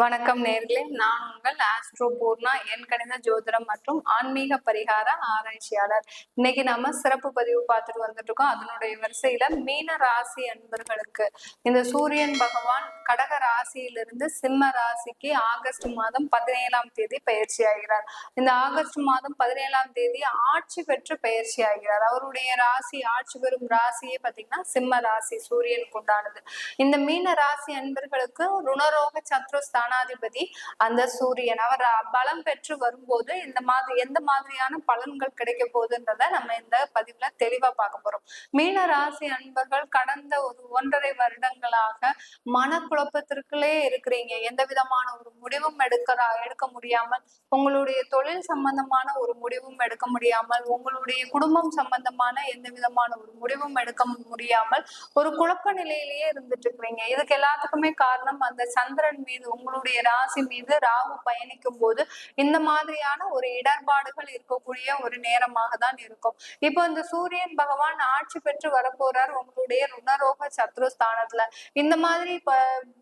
வணக்கம் நேர்களே. நான் உங்கள் ஆஸ்ட்ரோ பூர்ணா என் கணித ஜோதிடம் மற்றும் ஆன்மீக பரிகார ஆராய்ச்சியாளர். இன்னைக்கு நாம சிறப்பு பதிவு பார்த்துட்டு வந்துட்டு இருக்கோம் அதனுடைய வரிசையில மீன ராசி அன்பர்களுக்கு. இந்த சூரியன் பகவான் கடக ராசியிலிருந்து சிம்ம ராசிக்கு ஆகஸ்ட் மாதம் பதினேழாம் தேதி பயிற்சி ஆகிறார். இந்த ஆகஸ்ட் மாதம் பதினேழாம் தேதி ஆட்சி பெற்று பயிற்சி ஆகிறார். அவருடைய ராசி ஆட்சி பெறும் ராசியே பாத்தீங்கன்னா சிம்ம ராசி சூரியனுக்கு உண்டானது. இந்த மீன ராசி அன்பர்களுக்கு ருணரோக சத்ரு ஸ்தானாதிபதி அந்த சூரியன். அவர் பலம் பெற்று வரும்போது இந்த மாதிரி எந்த மாதிரியான பலன்கள் கிடைக்க போகுதுன்றத நம்ம இந்த பதிவுல தெளிவா பார்க்க போறோம். மீன ராசி அன்பர்கள் கடந்த ஒரு ஒன்றரை வருடங்களாக மனக்குழப்பத்திற்குள்ளே இருக்கிறீங்க. எந்த விதமான ஒரு முடிவும் எடுக்கிற எடுக்க முடியாமல் உங்களுடைய தொழில் சம்பந்தமான ஒரு முடிவும் எடுக்க முடியாமல் உங்களுடைய குடும்பம் சம்பந்தமான எந்த விதமான ஒரு முடிவும் எடுக்க முடியாமல் ஒரு குழப்ப நிலையிலேயே இருந்துட்டு இருக்கிறீங்க. இதுக்கு எல்லாத்துக்குமே காரணம் அந்த சந்திரன் மீது உங்களுடைய ராசி மீது ராகு பயணிக்கும் போது இந்த மாதிரியான ஒரு இடர்பாடுகள் இருக்கக்கூடிய ஒரு நேரமாக தான் இருக்கும். இப்போ இந்த சூரியன் பகவான் ஆட்சி பெற்று வரப்போறார் உங்களுடைய ருணரோக சத்ருஸ்தானத்துல இந்த மாதிரி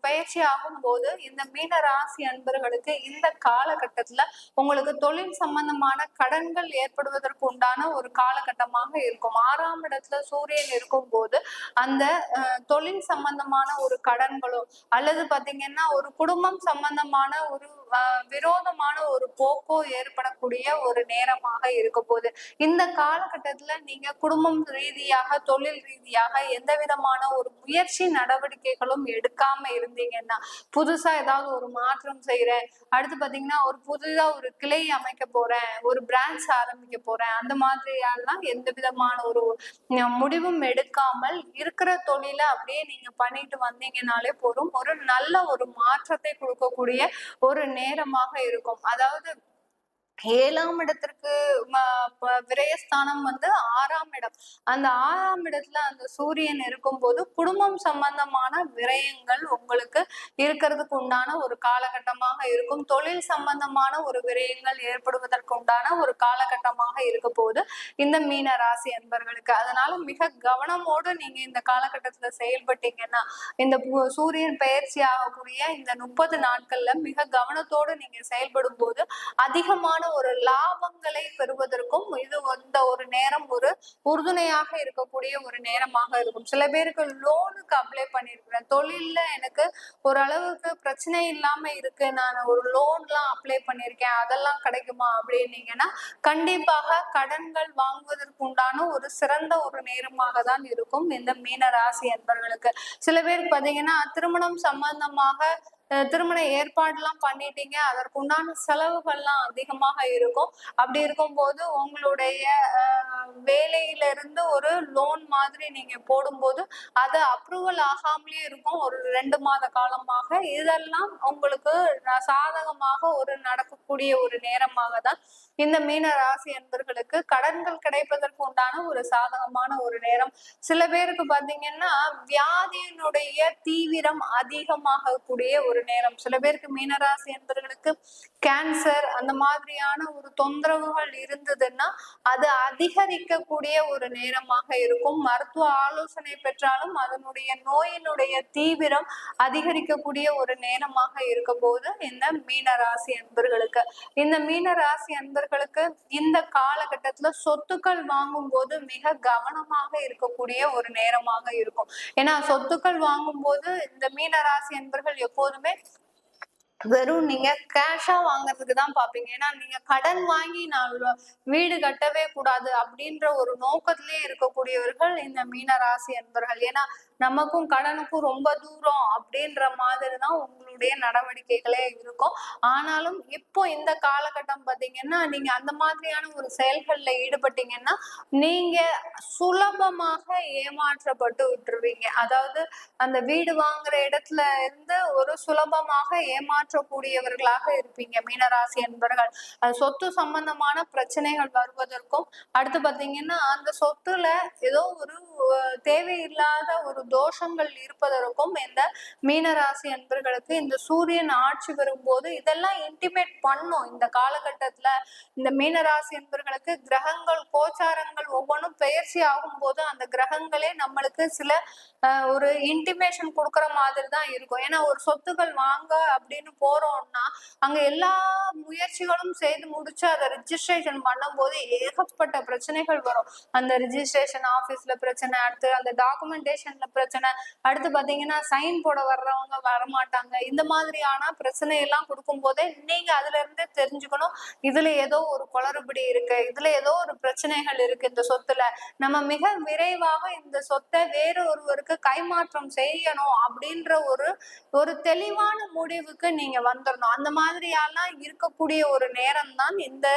பயிற்சி ஆகும் போது இந்த மீன ராசி நண்பர்களுக்கு இந்த காலகட்டத்துல உங்களுக்கு தொழில் சம்பந்தமான கடன்கள் ஏற்படுவதற்கு உண்டான ஒரு காலகட்டமாக இருக்கும். ஆறாம் இடத்துல சூரியன் இருக்கும் போது அந்த தொழில் சம்பந்தமான ஒரு கடன்களோ அல்லது பாத்தீங்கன்னா ஒரு குடும்பம் சம்பந்தமான ஒரு விரோதமான ஒரு போக்கோ ஏற்படக்கூடிய ஒரு நேரமாக இருக்க போகுது. இந்த காலகட்டத்துல நீங்க குடும்பம் ரீதியாக தொழில் ரீதியாக எந்த விதமான ஒரு முயற்சி நடவடிக்கைகளும் எடுக்காம இருந்தீங்கன்னா புதுசா ஏதாவது ஒரு மாற்றம் செய்யறேன் அடுத்து பாத்தீங்கன்னா ஒரு புதுதா ஒரு கிளை அமைக்க போறேன் ஒரு பிரான்ச் ஆரம்பிக்க போறேன். அந்த மாதிரியாலாம் எந்த விதமான ஒரு முடிவும் எடுக்காமல் இருக்கிற தொழில அப்படியே நீங்க பண்ணிட்டு வந்தீங்கனாலே போதும். ஒரு நல்ல ஒரு மாற்றத்தை கொடுக்கக்கூடிய ஒரு நேரமாக இருக்கும். அதாவது ஏழாம் இடத்திற்கு விரயஸ்தானம் வந்து ஆறாம் இடம். அந்த ஆறாம் இடத்துல அந்த சூரியன் இருக்கும் போது குடும்பம் சம்பந்தமான விரயங்கள் உங்களுக்கு இருக்கிறதுக்கு உண்டான ஒரு காலகட்டமாக இருக்கும். தொழில் சம்பந்தமான ஒரு விரயங்கள் ஏற்படுவதற்கு உண்டான ஒரு காலகட்டமாக இருக்க போது இந்த மீன ராசி அன்பர்களுக்கு. அதனால மிக கவனமோடு நீங்க இந்த காலகட்டத்துல செயல்பட்டீங்கன்னா இந்த சூரியன் பயிற்சி ஆகக்கூடிய இந்த முப்பது நாட்கள்ல மிக கவனத்தோடு நீங்க செயல்படும் போது அதிகமான ஒரு லாபங்களை பெறுவதற்கும் இது இந்த ஒரு நேரம் ஒரு உறுதுணையாக இருக்கக்கூடிய ஒரு நேரமாக இருக்கும். சில பேருக்கு லோனுக்கு அப்ளை பண்ணிருக்கிறேன். தொழில்ல எனக்கு ஓரளவுக்கு பிரச்சனை இல்லாம இருக்கு. நான் ஒரு லோன்லாம் அப்ளை பண்ணிருக்கேன். அதெல்லாம் கிடைக்குமா அப்படின்னீங்கன்னா கண்டிப்பாக கடன்கள் வாங்குவதற்கு உண்டான ஒரு சிறந்த ஒரு நேரமாக தான் இருக்கும் இந்த மீன ராசி என்பவர்களுக்கு சில பேர் பாத்தீங்கன்னா திருமணம் சம்பந்தமாக திருமண ஏற்பாடுலாம் பண்ணிட்டீங்க. அதற்கு உண்டான செலவுகள்லாம் அதிகமாக இருக்கும். அப்படி இருக்கும்போது உங்களுடைய இருந்து ஒரு லோன் மாதிரி நீங்க போடும்போது அது அப்ரூவல் ஆகாமலே இருக்கும். ஒரு ரெண்டு மாத காலமாக இதெல்லாம் உங்களுக்கு சாதகமாக ஒரு நடக்கக்கூடிய ஒரு நேரமாக தான் இந்த மீன ராசி என்பர்களுக்கு கடன்கள் கிடைப்பதற்கு உண்டான ஒரு சாதகமான ஒரு நேரம். சில பேருக்கு பாத்தீங்கன்னா வியாதியினுடைய தீவிரம் அதிகமாக கூடிய ஒரு ஒரு நேரம். சில பேருக்கு மீனராசி என்பவர்களுக்கு கேன்சர் அந்த மாதிரியான ஒரு தொந்தரவுகள் இருந்ததுன்னா அது அதிகரிக்கக்கூடிய ஒரு நேரமாக இருக்கும். மருத்துவ ஆலோசனை பெற்றாலும் அதனுடைய நோயினுடைய தீவிரம் அதிகரிக்கக்கூடிய ஒரு நேரமாக இருக்க போது இந்த மீனராசி அன்பர்களுக்கு. இந்த மீனராசி அன்பர்களுக்கு இந்த காலகட்டத்துல சொத்துக்கள் வாங்கும் போது மிக கவனமாக இருக்கக்கூடிய ஒரு நேரமாக இருக்கும். ஏன்னா சொத்துக்கள் வாங்கும் போது இந்த மீனராசி அன்பர்கள் எப்போதுமே வெறும் நீங்க கேஷா வாங்குறதுக்கு தான் பாப்பீங்க. ஏன்னா நீங்க கடன் வாங்கி நான் வீடு கட்டவே கூடாது அப்படின்ற ஒரு நோக்கத்திலேயே இருக்கக்கூடியவர்கள் இந்த மீன ராசி என்பர்கள் ஏன்னா நமக்கும் கடனுக்கும் ரொம்ப தூரம் அப்படின்ற மாதிரி தான் உங்களுடைய நடவடிக்கைகளே இருக்கும். ஆனாலும் இப்போ இந்த காலகட்டம் பார்த்தீங்கன்னா நீங்க அந்த மாதிரியான ஒரு செயல்கள்ல ஈடுபட்டீங்கன்னா நீங்க சுலபமாக ஏமாற்றப்பட்டு விட்டுருவீங்க. அதாவது அந்த வீடு வாங்குற இடத்துல இருந்து ஒரு சுலபமாக ஏமாற்றக்கூடியவர்களாக இருப்பீங்க. மீனராசி என்பவர்கள் சொத்து சம்பந்தமான பிரச்சனைகள் வருவதற்கும் அடுத்து பாத்தீங்கன்னா அந்த சொத்துல ஏதோ ஒரு தேவையில்லாத ஒரு தோஷங்கள் இருப்பதற்கும் இந்த மீனராசி என்பர்களுக்கு இந்த சூரியன் ஆட்சி வரும்போது இதெல்லாம் இன்டிமேட் பண்ணும். இந்த காலகட்டத்துல இந்த மீனராசி என்பர்களுக்கு கிரகங்கள் கோச்சாரங்கள் ஒவ்வொன்றும் பயிற்சி ஆகும் போது அந்த கிரகங்களே நம்மளுக்கு சில ஒரு இன்டிமேஷன் கொடுக்குற மாதிரி தான் இருக்கும். ஏன்னா ஒரு சொத்துக்கள் வாங்க அப்படின்னு போறோம்னா அங்க எல்லா முயற்சிகளும் செய்து முடிச்சு அதை ரிஜிஸ்ட்ரேஷன் பண்ணும்போது ஏகப்பட்ட பிரச்சனைகள் வரும். அந்த ரிஜிஸ்ட்ரேஷன் ஆபீஸ்ல பிரச்சனை அடுத்து அந்த டாக்குமெண்டேஷன்ல பிரச்சனை அடுத்து பாத்தீங்கன்னா சைன் போட வர்றவங்க வரமாட்டாங்க. இந்த மாதிரியான பிரச்சனை எல்லாம் கொடுக்கும் போதே நீங்க அதுல இருந்தே தெரிஞ்சுக்கணும். இதுல ஏதோ ஒரு குளறுபடி இருக்கு. இதுல ஏதோ ஒரு பிரச்சனைகள் இருக்கு இந்த சொத்துல. நம்ம மிக விரைவாக இந்த சொத்தை வேறு ஒருவருக்கு கைமாற்றம் செய்யணும் அப்படின்ற ஒரு ஒரு தெளிவான முடிவுக்கு நீங்க நீங்க வந்துடணும் அந்த மாதிரியெல்லாம் இருக்கக்கூடிய ஒரு நேரம் தான் இந்த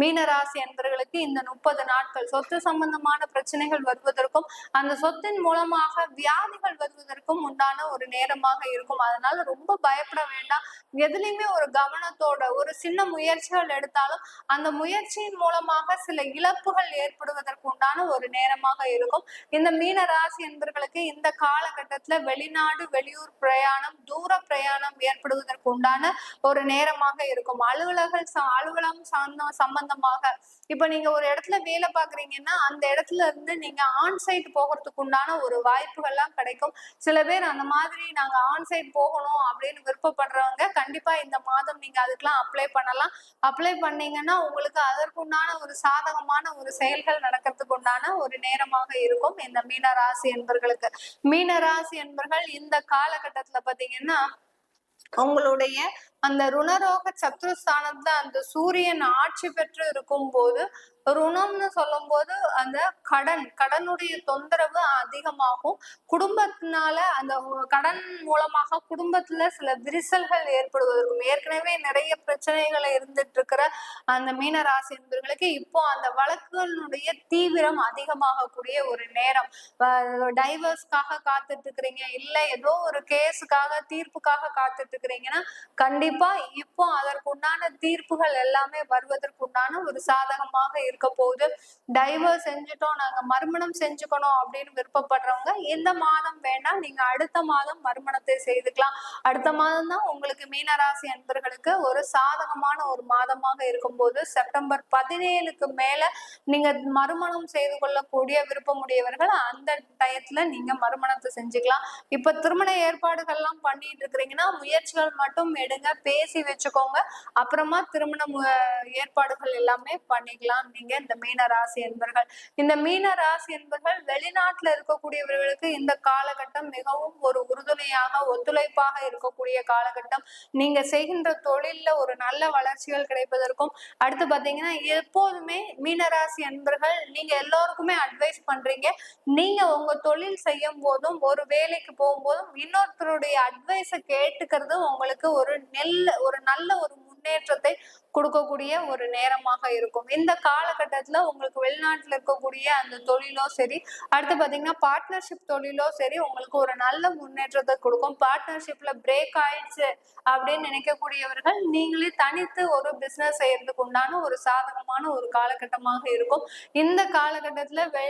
மீனராசி என்பர்களுக்கு இந்த முப்பது நாட்கள். சொத்து சம்பந்தமான பிரச்சனைகள் வருவதற்கும் அந்த சொத்தின் மூலமாக வியாதிகள் வருவதற்கும் உண்டான ஒரு நேரமாக இருக்கும். அதனால ரொம்ப பயப்பட வேண்டாம். எதுலையுமே ஒரு கவனத்தோட ஒரு சின்ன முயற்சிகள் எடுத்தாலும் அந்த முயற்சியின் மூலமாக சில இழப்புகள் ஏற்படுவதற்கு உண்டான ஒரு நேரமாக இருக்கும். இந்த மீன ராசி என்பர்களுக்கு இந்த காலகட்டத்துல வெளிநாடு வெளியூர் பிரயாணம் தூர பிரயாணம் ஏற்படுவதற்கு உண்டான ஒரு நேரமாக இருக்கும். அலுவலகம் அலுவலகம் சார்ந்த சம்பந்தமாக இப்ப நீங்க ஒரு இடத்துல வேலை பாக்குறீங்கன்னா அந்த இடத்துல இருந்து நீங்க ஆன் சைட் போகிறதுக்கு உண்டான ஒரு வாய்ப்புகள்லாம் கிடைக்கும். சில பேர் அந்த மாதிரி நாங்க ஆன் சைட் போகணும் அப்படின்னு விருப்பப்படுறவங்க கண்டிப்பா இந்த மாதம் நீங்க அதுக்கெல்லாம் அப்ளை பண்ணலாம். அப்ளை பண்ணீங்கன்னா உங்களுக்கு அதற்குண்டான ஒரு சாதகமான ஒரு செயல்கள் நடக்கிறதுக்கு உண்டான ஒரு நேரமாக இருக்கும் இந்த மீனராசி என்பர்களுக்கு. மீனராசி என்பர்கள் இந்த காலகட்டத்துல பாத்தீங்கன்னா உங்களுடைய அந்த ருணரோக சத்ருஸ்தானத்துல அந்த சூரியன் ஆட்சி பெற்று இருக்கும் போது ருணம்னு சொல்லும் போது அந்த கடன் கடனுடைய தொந்தரவு அதிகமாகும். குடும்பத்தினால அந்த கடன் மூலமாக குடும்பத்துல சில விரிசல்கள் ஏற்படுவதற்கும் ஏற்கனவே நிறைய பிரச்சனைகள் இருந்துட்டு இருக்கிற அந்த மீன ராசி என்பவர்களுக்கு இப்போ அந்த வழக்குகளுடைய தீவிரம் அதிகமாகக்கூடிய ஒரு நேரம். டைவர்ஸ்க்காக காத்துட்டு இருக்கிறீங்க இல்ல ஏதோ ஒரு கேஸுக்காக தீர்ப்புக்காக காத்துட்டு இருக்கிறீங்கன்னா கண்டிப்பா இப்போ அதற்குண்டான தீர்ப்புகள் எல்லாமே வருவதற்கு உண்டான ஒரு சாதகமாக இருக்க போகுது டைவர்ஸ் செஞ்சுட்டோம் நாங்க மறுமணம் செஞ்சுக்கணும் அப்படின்னு விருப்பப்படுறவங்க இந்த மாதம் வேண்டாம் நீங்க அடுத்த மாதம் மறுமணத்தை செய்துக்கலாம். அடுத்த மாதம் தான் உங்களுக்கு மீனராசி அன்பர்களுக்கு ஒரு சாதகமான ஒரு மாதமாக இருக்கும்போது செப்டம்பர் பதினேழுக்கு மேல நீங்க மறுமணம் செய்து கொள்ளக்கூடிய விருப்பமுடையவர்கள் அந்த டயத்துல நீங்க மறுமணத்தை செஞ்சுக்கலாம். இப்ப திருமண ஏற்பாடுகள்லாம் பண்ணிட்டு இருக்கிறீங்கன்னா முயற்சிகள் மட்டும் எடுங்க பேசி வச்சுக்கோங்க. அப்புறமா திருமண ஏற்பாடுகள் எல்லாமே பண்ணிக்கலாம். நீங்க இந்த மீன ராசி என்பர்கள். இந்த மீன ராசி என்பர்கள் வெளிநாட்டுல இருக்கக்கூடியவர்களுக்கு இந்த காலகட்டம் மிகவும் ஒரு உறுதுணையாக ஒத்துழைப்பாக இருக்கக்கூடிய காலகட்டம். நீங்க செய்கின்ற தொழில்ல ஒரு நல்ல வளர்ச்சிகள் கிடைப்பதற்கும் அடுத்து பாத்தீங்கன்னா எப்போதுமே மீனராசி அன்பர்கள் நீங்க எல்லோருக்குமே அட்வைஸ் பண்றீங்க. நீங்க உங்க தொழில் செய்யும் போதும் ஒரு வேலைக்கு போகும்போதும் இன்னொருத்தருடைய அட்வைஸை கேட்டுக்கிறது உங்களுக்கு ஒரு நெல் ஒரு நல்ல ஒரு முன்னேற்றத்தை கொடுக்கக்கூடிய ஒரு நேரமாக இருக்கும். இந்த கால காலகட்டத்துல உங்களுக்கு வெளிநாட்டுல இருக்கக்கூடிய அந்த தொழிலோ சரி அடுத்து பாத்தீங்கன்னா பார்ட்னர்ஷிப் தொழிலோ சரி உங்களுக்கு ஒரு நல்ல முன்னேற்றத்தை கொடுக்கும். பார்ட்னர்ஷிப்ல பிரேக் ஆயிடுச்சு அப்படின்னு நினைக்கக்கூடியவர்கள் நீங்களே தனித்து ஒரு பிசினஸ் செய்யறதுக்கு உண்டான ஒரு சாதகமான ஒரு காலகட்டமாக இருக்கும். இந்த காலகட்டத்துல வே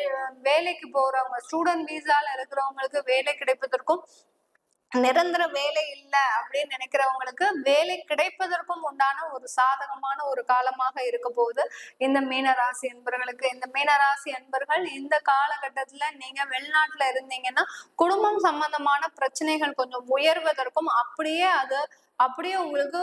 வேலைக்கு போறவங்க ஸ்டூடெண்ட் வீசால இருக்கிறவங்களுக்கு வேலை கிடைப்பதற்கும் நிரந்தர வேலை இல்லை அப்படின்னு நினைக்கிறவங்களுக்கு வேலை கிடைப்பதற்கும் உண்டான ஒரு சாதகமான ஒரு காலமாக இருக்க போகுது. இந்த மீனராசி என்பர்களுக்கு. இந்த மீனராசி என்பர்கள் இந்த காலகட்டத்துல நீங்க வெளிநாட்டுல இருந்தீங்கன்னா குடும்பம் சம்பந்தமான பிரச்சனைகள் கொஞ்சம் உயர்வதற்கும் அப்படியே அது அப்படியே உங்களுக்கு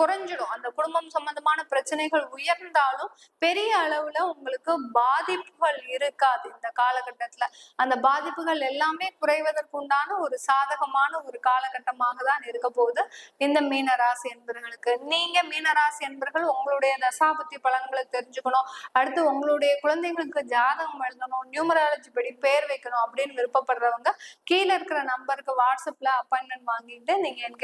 குறைஞ்சிடும். அந்த குடும்பம் சம்பந்தமான பிரச்சனைகள் உயர்ந்தாலும் பெரிய அளவுல உங்களுக்கு பாதிப்புகள் இருக்காது இந்த காலகட்டத்துல. அந்த பாதிப்புகள் எல்லாமே குறைவதற்கு உண்டான ஒரு சாதகமான ஒரு காலகட்டமாக தான் இருக்க போகுது. இந்த மீனராசி என்பர்களுக்கு. நீங்க மீனராசி என்பர்கள் உங்களுடைய தசாபத்தி பலன்களை தெரிஞ்சுக்கணும். அடுத்து உங்களுடைய குழந்தைங்களுக்கு ஜாதகம் எழுதணும் நியூமராலஜி படி பேர் வைக்கணும் அப்படின்னு விருப்பப்படுறவங்க கீழே இருக்கிற நம்பருக்கு வாட்ஸ்அப்ல அப்பாயின்மெண்ட் வாங்கிட்டு நீங்க என்கிட்ட